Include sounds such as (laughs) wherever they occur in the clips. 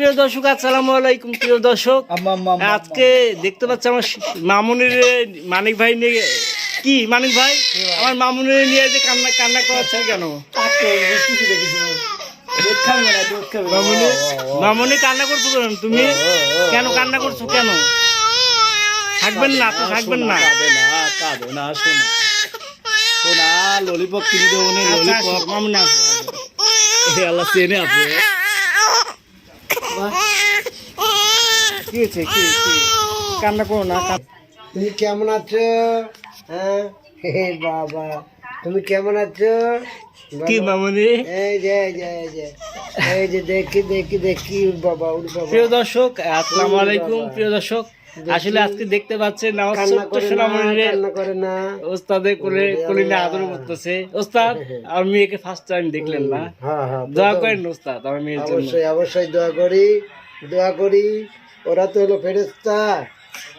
প্রিয় দর্শক আসসালামু আলাইকুম প্রিয় দর্শক। আজকে দেখতে পাচ্ছি আমার মামুনির মানিক ভাই নিয়ে কি মানিক ভাই? আমার মামুনির নিয়ে যে কান্না কান্না করাচ্ছেন কেন। মামুনি কান্না করছ কেন? তুমি কেন কান্না করছ কেন? থাকবেন না তো থাকবেন না। কাঁদে না শোনা। শোনা ললিপপ কিনে দেবো ললিপপ মামুনি। এ আল্লাহ চেনে আছে। কি হয়েছে? কি কান্না করো না তুমি কেমন আছো? হ্যাঁ? হে বাবা তুমি কেমন আছো? কি মামুনি? এই যে এই যে এই যে দেখি দেখি দেখি বাবা বাবা। প্রিয় দর্শক আসসালামু আলাইকুম প্রিয় দর্শক। আসলে আজকে দেখতে পাচ্ছেন আমার ছোট্ট সোনামণিরে ওস্তাদের কোলে আদর করতেছে। ওস্তাদ (laughs) আমার মেয়েকে ফার্স্ট টাইম দেখলেন না। হ্যাঁ হ্যাঁ দোয়া করেন ওস্তাদ আমার মেয়ের জন্য। অবশ্যই অবশ্যই দোয়া করি দোয়া করি। ওরা তো হলো ফেরেস্তা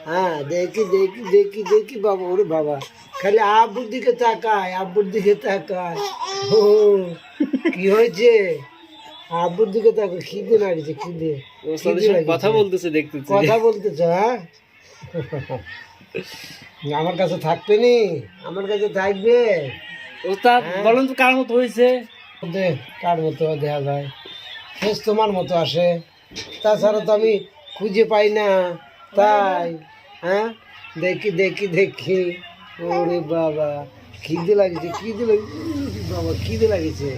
হ্যাঁ দেখি দেখি দেখি দেখি বাবা ওরে বাবা। খালি আব্বুর দিকে তাকায় আব্বুর দিকে তাকায়। ও কি হয়েছে? আব্বুর দিকে তাকায় খিদে লাগছে খিদে। কথা বলতেছে দেখতেছি। কথা বলতেছ হ্যাঁ? আমার কাছে থাকবে নি? আমার কাছে থাকবে? ওস্তাদ বলেন তো কার মতো হয়েছে? কার মতো দেখা যায়? শেষ তোমার মতো আসে। তাছাড়া তো আমি খুঁজে পাই না। তাই হ্যাঁ? দেখি দেখি দেখি। ওরে বাবা খিদে লাগছে খিদে লাগছে। বাবা খিদে লাগছে।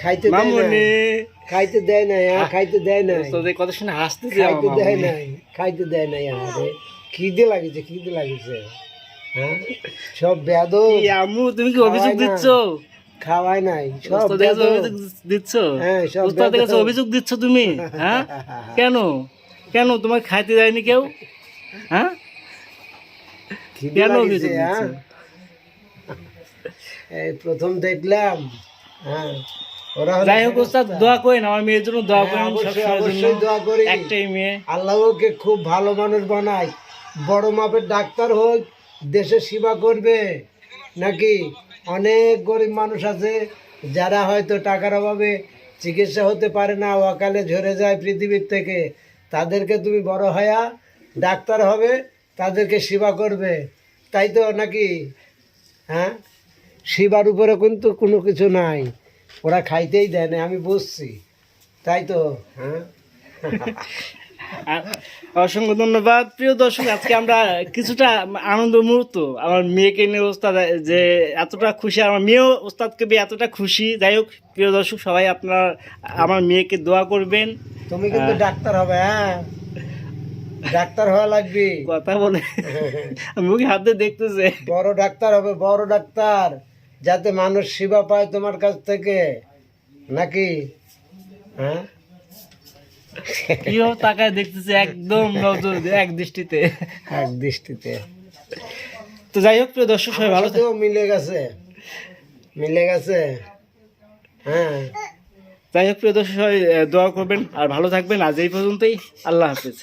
খাইতে দেয় না খাইতে দেয় নাই হ্যাঁ খাইতে দেয় নাই। ওস্তাদের কথা শুনে হাসতেছে খাইতে দেয়। নাই খাইতে দেয় নাই আমারে। খিদে লাগছে খিদে লাগছে। হ্যাঁ? সব বেদ কি আম্মু তুমি কি অভিযোগ দিচ্ছ? খাওয়াই নাই সব। অভিযোগ দিচ্ছ? হ্যাঁ, সব। অভিযোগ দিচ্ছ তুমি? হ্যাঁ? কেন? কেন তোমার খাইতে দেয়নি কেউ? হ্যাঁ? কেন হ্যাঁ? প্রথম দেখলাম হ্যাঁ। যাই হোক ওস্তাদ দোয়া করেন আমার মেয়ের জন্য দোয়া হ্যাঁ, করেন অবশ্যই, সবসময়ের অবশ্যই জন্য দোয়া করি। একটাই মেয়ে। আল্লাহ খুব ভালো মানুষ বানায় বড় মাপের ডাক্তার হোক দেশে সেবা করবে। নাকি অনেক গরিব মানুষ আছে যারা হয়তো টাকার অভাবে চিকিৎসা হতে পারে না অকালে ঝরে যায় পৃথিবীর থেকে। তাদেরকে তুমি বড় হয়া ডাক্তার হবে, তাদেরকে সেবা করবে। তাই তো নাকি? হ্যাঁ? সেবার উপরে কিন্তু কোনো কিছু নাই। ওরা খাইতেই দেয় না, আমি বুঝছি। তাই তো? হ্যাঁ? (laughs) আর অসংখ্য ধন্যবাদ। প্রিয় দর্শক আজকে আমরা কিছুটা আনন্দ মুহূর্ত। আমার মেয়েকে নিয়ে ওস্তাদ যে এতটা খুশি আমার মেয়েও ওস্তাদকে পেয়ে এতটা খুশি। যাই হোক প্রিয় দর্শক সবাই আপনার আমার মেয়েকে দোয়া করবেন। তুমি কিন্তু ডাক্তার হবে হ্যাঁ। ডাক্তার হওয়া লাগবে। কথা বলে মুখে হাত দেখতেছে। বড় ডাক্তার হবে বড় ডাক্তার। যাতে মানুষ সেবা পায় তোমার কাছ থেকে। নাকি? হ্যাঁ? তাকায় দেখতেছে একদম নজর এক দৃষ্টিতে। এক দৃষ্টিতে। তো যাই হোক প্রিয় দর্শক সবাই ভালো তো মিলে গেছে। মিলে গেছে। হ্যাঁ। যাই হোক প্রিয় দর্শক সবাই দোয়া করবেন আর ভালো থাকবেন। আজ এই পর্যন্তই। আল্লাহ হাফিজ।